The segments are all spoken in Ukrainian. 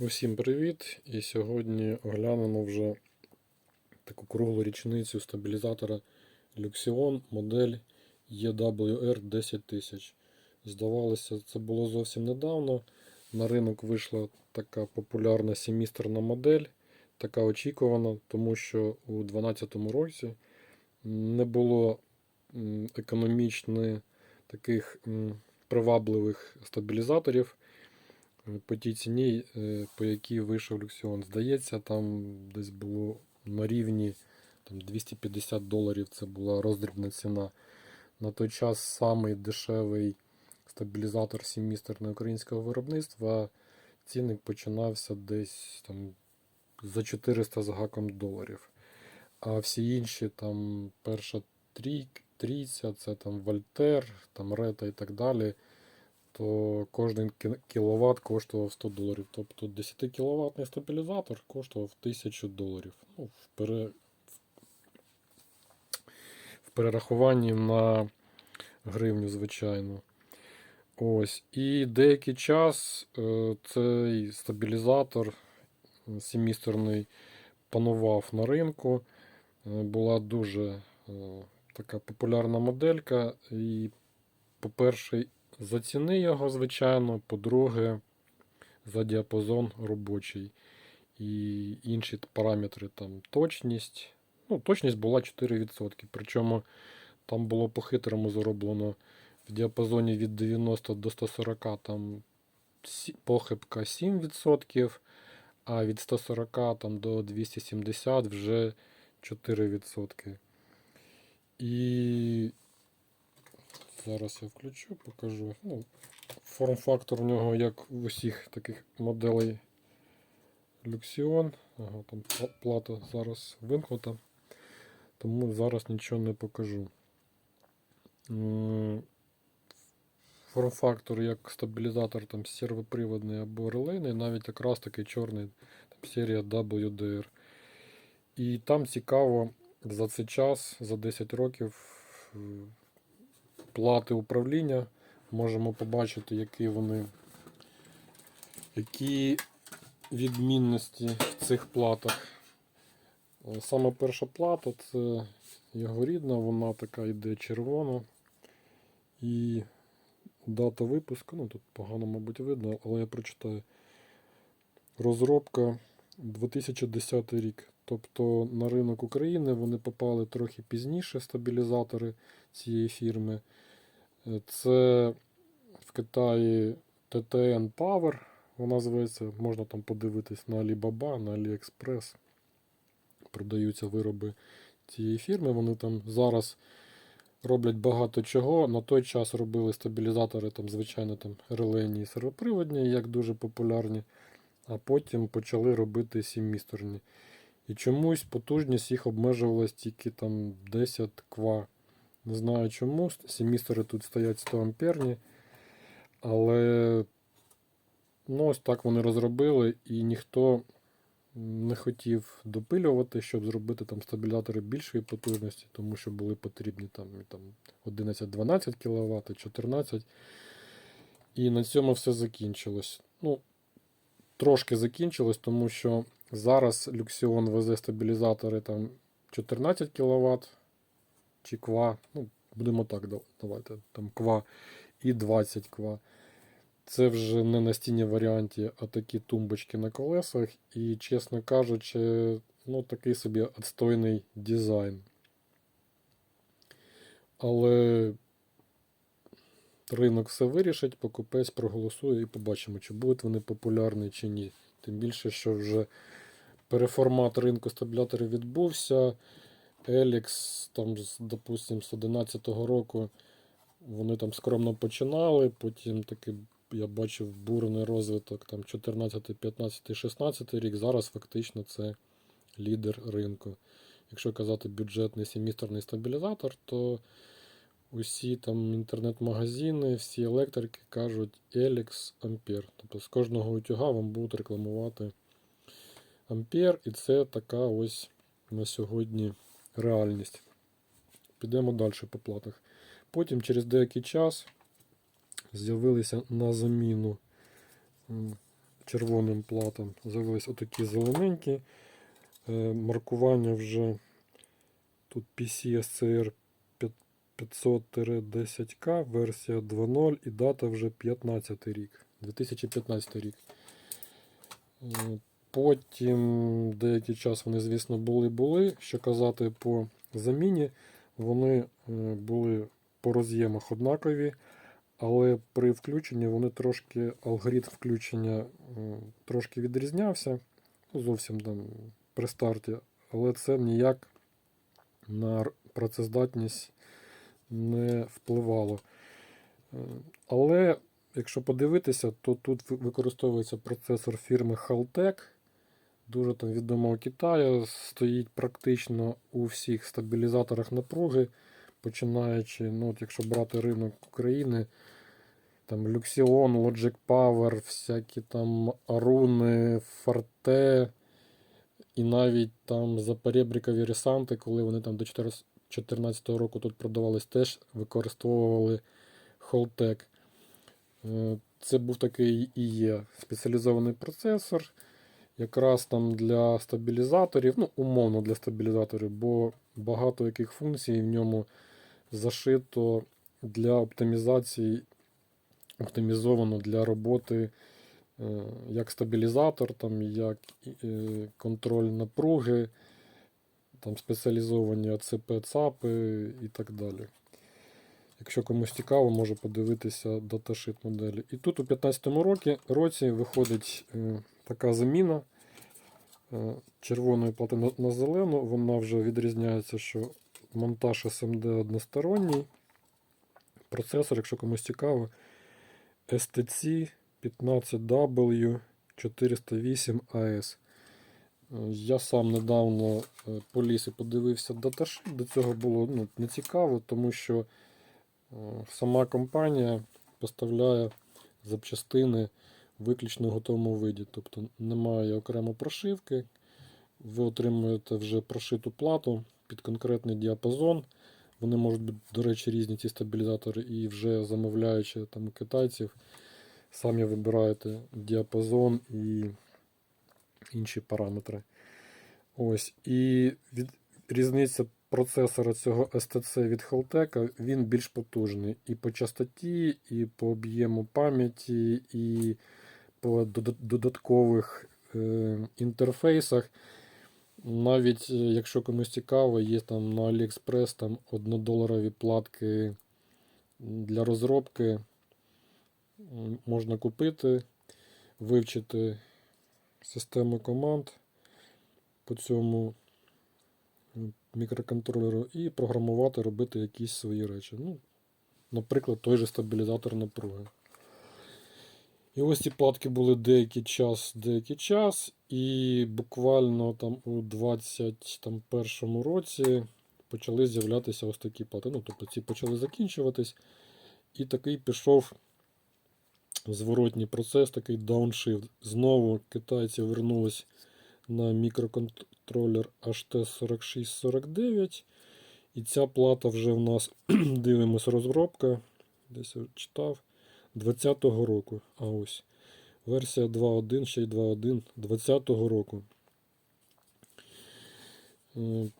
Усім привіт! І сьогодні оглянемо вже таку круглу річницю стабілізатора Luxion модель EWR 10000. Здавалося, це було зовсім недавно. На ринок вийшла така популярна семістерна модель, така очікувана, тому що у 2012 році не було економічно таких привабливих стабілізаторів по тій ціні, е, по якій вийшов Люксіон. Здається, там десь було на рівні там, 250 доларів це була роздрібна ціна. На той час самий дешевий стабілізатор сімістерного українського виробництва цінник починався десь там за 400 з гаком доларів. А всі інші, там перша трій, трійця, це там Вольтер, там Рета і так далі то кожен кі- кіловат коштував 100 доларів. Тобто 10 кіловатний стабілізатор коштував 1000 доларів. Ну, в, пере... в перерахуванні на гривню, звичайно. Ось. І деякий час е, цей стабілізатор семісторний панував на ринку. Е, Була дуже е, така популярна моделька. І, по-перше, за ціни його, звичайно. По-друге, за діапазон робочий. І інші параметри, там точність. Ну, точність була 4%. Причому там було по-хитрому зроблено в діапазоні від 90 до 140 там похибка 7%, а від 140 там, до 270 вже 4%. І зараз я включу, покажу. Ну, форм-фактор у нього, як в усіх таких моделей Luxion. Ага, там плата зараз вимкнута, тому зараз нічого не покажу. Форм-фактор як стабілізатор там сервоприводний або релейний, навіть якраз такий чорний там, серія WDR. І там цікаво за цей час, за 10 років плати управління. Можемо побачити, які вони, які відмінності в цих платах. Е, Саме перша плата це його рідна, вона така йде червона. І дата випуску, ну тут погано, мабуть, видно, але я прочитаю. Розробка 2010 рік. Тобто на ринок України вони попали трохи пізніше стабілізатори цієї фірми. Е, Це в Китаї TTN Power, вона зветься. Можна там подивитись на Alibaba, на AliExpress. Продаються вироби цієї фірми. Вони там зараз роблять багато чого. На той час робили стабілізатори, там, звичайно, там релейні і сервоприводні, як дуже популярні. А потім почали робити сіммісторні. І чомусь потужність їх обмежувалась тільки там 10 ква. Не знаю чому. Семістери тут стоять 100 амперні. Але ну, ось так вони розробили, і ніхто не хотів допилювати, щоб зробити там стабілятори більшої потужності, тому що були потрібні там, там 11-12 кВт, 14. І на цьому все закінчилось. Ну, трошки закінчилось, тому що зараз Luxion везе стабілізатори там 14 кВт чи ква. Ну, будемо так да- давайте, там ква і 20 ква. Це вже не на стіні варіанті, а такі тумбочки на колесах. І, чесно кажучи, ну такий собі відстойний дизайн. Але ринок все вирішить, покупець проголосує і побачимо, чи будуть вони популярні чи ні. Тим більше, що вже переформат ринку стабіляторів відбувся. Elix, там, допустим, з 2011 року вони там скромно починали, потім таки я бачив бурний розвиток там 14, 15, 16 рік. Зараз фактично це лідер ринку. Якщо казати бюджетний семісторний стабілізатор, то усі там інтернет-магазини, всі електрики кажуть Elix Ampere. Тобто з кожного утюга вам будуть рекламувати Ampere, і це така ось на сьогодні реальність. Підемо далі по платах. Потім через деякий час з'явилися на заміну червоним платам з'явились отакі зелененькі. Е, Маркування вже тут PC SCR 500-10К, версія 2.0 і дата вже 15 рік, 2015 рік. Потім деякий час вони, звісно, були-були. Що казати по заміні, вони е, були по роз'ємах однакові, але при включенні вони трошки, алгоритм включення е, трошки відрізнявся. Ну, зовсім там при старті, але це ніяк на працездатність не впливало. Е, Але якщо подивитися, то тут використовується процесор фірми Haltech. Дуже там відомо у Китаї. Стоїть практично у всіх стабілізаторах напруги, починаючи, ну, от якщо брати ринок України, там Luxion, Logic Power, всякі там Аруни, Forte, і навіть там запоребрікові ресанти, коли вони там до 2014 року тут продавались, теж використовували. Е, Це був такий і є спеціалізований процесор, якраз там для стабілізаторів, ну, умовно для стабілізаторів, бо багато яких функцій в ньому зашито для оптимізації, оптимізовано для роботи е, як стабілізатор, там, як е, контроль напруги, там спеціалізовані АЦП, ЦАПи і так далі. Якщо комусь цікаво, може подивитися даташит моделі. І тут у 2015 році, виходить е, така заміна е, червоної плати на, на зелену. Вона вже відрізняється, що монтаж SMD односторонній. Процесор, якщо комусь цікаво, STC 15W 408 AS. Е, Я сам недавно е, поліз і подивився даташит. До цього було ну, не цікаво, тому що сама компанія поставляє запчастини в виключно готовому виді. Тобто немає окремо прошивки. Ви отримуєте вже прошиту плату під конкретний діапазон. Вони можуть бути, до речі, різні ці стабілізатори, і вже замовляючи там китайців, самі вибираєте діапазон і інші параметри. Ось. І від, різниця процесора цього STC від Haltech, він більш потужний і по частоті, і по об'єму пам'яті, і по додаткових е, інтерфейсах. Навіть е, якщо комусь цікаво, є там на AliExpress там однодоларові платки для розробки. Можна купити, вивчити систему команд по цьому мікроконтролеру і програмувати, робити якісь свої речі. Ну, наприклад, той же стабілізатор напруги. І ось ці платки були деякий час, деякий час, і буквально там у 21 році почали з'являтися ось такі плати. Ну, тобто ці почали закінчуватись, і такий пішов зворотній процес, такий дауншифт. Знову китайці вернулись на мікроконтролер HT4649. І ця плата вже в нас дивимось розробка. Десь я читав. 20-го року. А ось. Версія 2.1, ще й 2.1 20-го року. Е,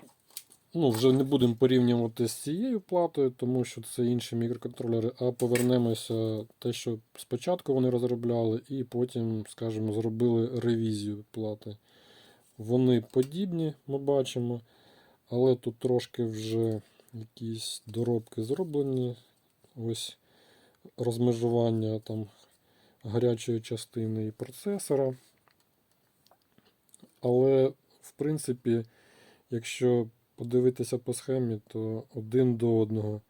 Ну, вже не будемо порівнювати з цією платою, тому що це інші мікроконтролери, а повернемося те, що спочатку вони розробляли, і потім, скажімо, зробили ревізію плати. Вони подібні, ми бачимо, але тут трошки вже якісь доробки зроблені. Ось розмежування там гарячої частини і процесора. Але, в принципі, якщо подивитися по схемі, то один до одного.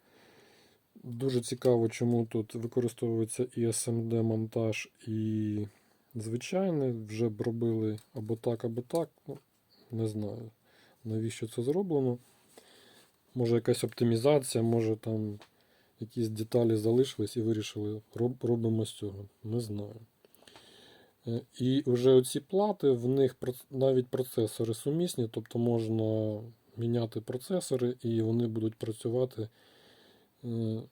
Дуже цікаво, чому тут використовується і SMD монтаж, і звичайний. Вже б робили або так, або так. Ну, не знаю, навіщо це зроблено. Може якась оптимізація, може там якісь деталі залишились і вирішили, роб, робимо з цього. Не знаю. Е, І вже оці плати, в них навіть процесори сумісні, тобто можна міняти процесори, і вони будуть працювати е,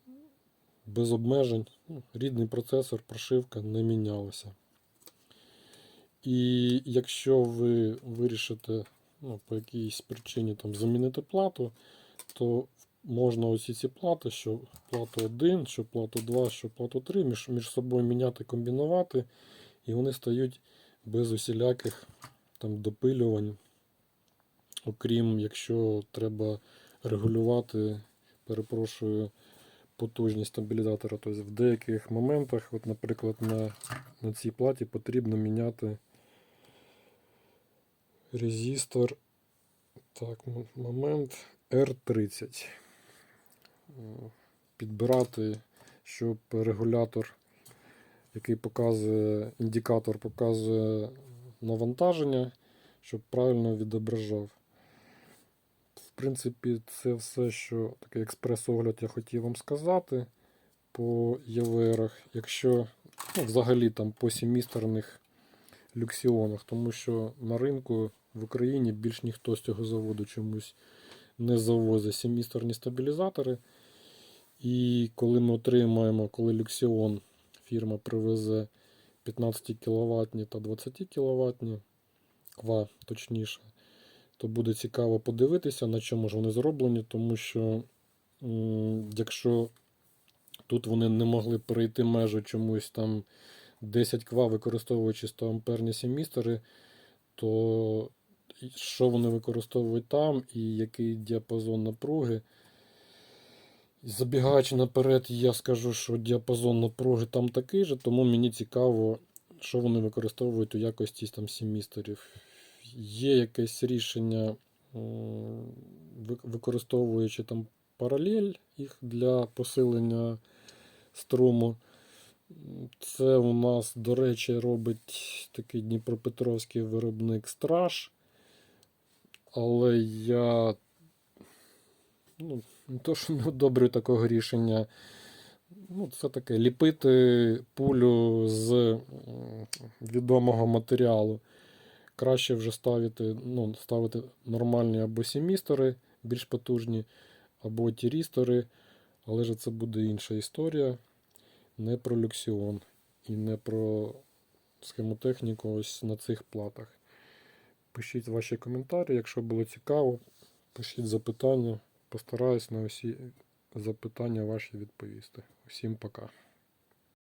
без обмежень. Ну, Рідний процесор, прошивка не мінялася. І якщо ви вирішите ну, по якійсь причині там, замінити плату, то можна оці ці плати, що плату 1, що плату 2, що плату 3, між, між собою міняти, комбінувати, і вони стають без усіляких там, допилювань. Окрім якщо треба регулювати, перепрошую, потужність стабілізатора. Тобто в деяких моментах, от, наприклад, на, на цій платі потрібно міняти резистор. Так, момент R30. Підбирати, щоб регулятор, який показує, індикатор показує навантаження, щоб правильно відображав. В принципі, це все, що такий експрес-огляд я хотів вам сказати по ЄВРах. Якщо ну, взагалі там по семістерних люксіонах, тому що на ринку в Україні більш ніхто з цього заводу чомусь не завозить семістерні стабілізатори. І коли ми отримаємо, коли люксіон фірма привезе 15 кВт та 20 кВт, ква точніше, то буде цікаво подивитися, на чому ж вони зроблені, тому що якщо тут вони не могли перейти межу чомусь там 10 ква, використовуючи 100 амперні семістери, то що вони використовують там і який діапазон напруги. Забігаючи наперед, я скажу, що діапазон напруги там такий же, тому мені цікаво, що вони використовують у якості там семісторів. Є якесь рішення, використовуючи там паралель їх для посилення струму. Це у нас, до речі, робить такий дніпропетровський виробник страж. Але я ну, не то, що не одобрюю такого рішення. Ну, це таке ліпити пулю з відомого матеріалу. Краще вже ставити, ну, ставити нормальні або семістори, більш потужні, або тірістори. Але ж це буде інша історія. Не про люксіон і не про схемотехніку ось на цих платах. Пишіть ваші коментарі, якщо було цікаво, пишіть запитання. Постараюсь на усі запитання ваші відповісти. Всім пока.